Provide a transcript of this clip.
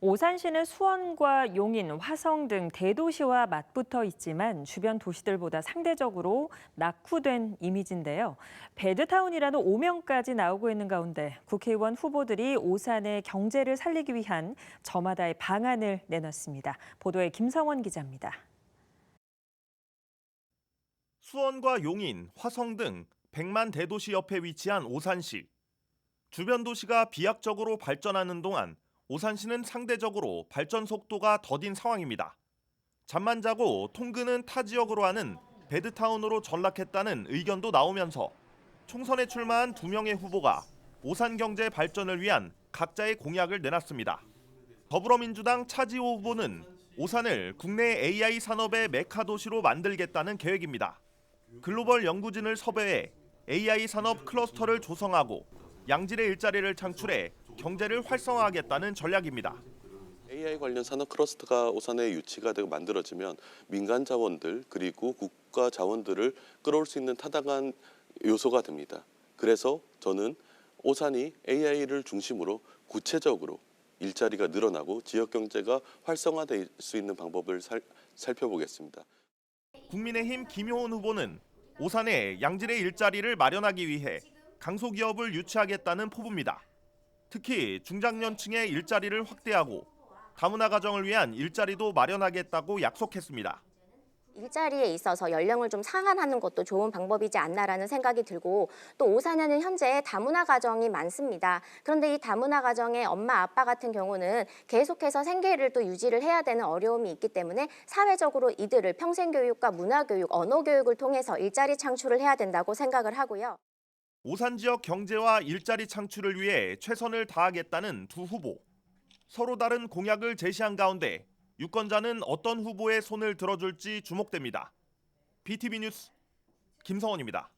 오산시는 수원과 용인, 화성 등 대도시와 맞붙어 있지만 주변 도시들보다 상대적으로 낙후된 이미지인데요. 배드타운이라는 오명까지 나오고 있는 가운데 국회의원 후보들이 오산의 경제를 살리기 위한 저마다의 방안을 내놨습니다. 보도에 김성원 기자입니다. 수원과 용인, 화성 등 100만 대도시 옆에 위치한 오산시. 주변 도시가 비약적으로 발전하는 동안 오산시는 상대적으로 발전 속도가 더딘 상황입니다. 잠만 자고 통근은 타 지역으로 하는 배드타운으로 전락했다는 의견도 나오면서 총선에 출마한 두 명의 후보가 오산 경제 발전을 위한 각자의 공약을 내놨습니다. 더불어민주당 차지호 후보는 오산을 국내 AI 산업의 메카 도시로 만들겠다는 계획입니다. 글로벌 연구진을 섭외해 AI 산업 클러스터를 조성하고 양질의 일자리를 창출해 경제를 활성화하겠다는 전략입니다. AI 관련 산업 클러스터가 오산에 유치가 되고 만들어지면 민간 자원들 그리고 국가 자원들을 끌어올 수 있는 타당한 요소가 됩니다. 그래서 저는 오산이 AI를 중심으로 구체적으로 일자리가 늘어나고 지역 경제가 활성화될 수 있는 방법을 살, 살펴보겠습니다. 국민의힘 김효은 후보는 오산에 양질의 일자리를 마련하기 위해 강소기업을 유치하겠다는 포부입니다. 특히 중장년층의 일자리를 확대하고 다문화 가정을 위한 일자리도 마련하겠다고 약속했습니다. 일자리에 있어서 연령을 좀 상한하는 것도 좋은 방법이지 않나라는 생각이 들고 또 오산에는 현재 다문화 가정이 많습니다. 그런데 이 다문화 가정의 엄마 아빠 같은 경우는 계속해서 생계를 또 유지를 해야 되는 어려움이 있기 때문에 사회적으로 이들을 평생 교육과 문화 교육, 언어 교육을 통해서 일자리 창출을 해야 된다고 생각을 하고요. 오산 지역 경제와 일자리 창출을 위해 최선을 다하겠다는 두 후보. 서로 다른 공약을 제시한 가운데 유권자는 어떤 후보의 손을 들어줄지 주목됩니다. BTV 뉴스 김성원입니다.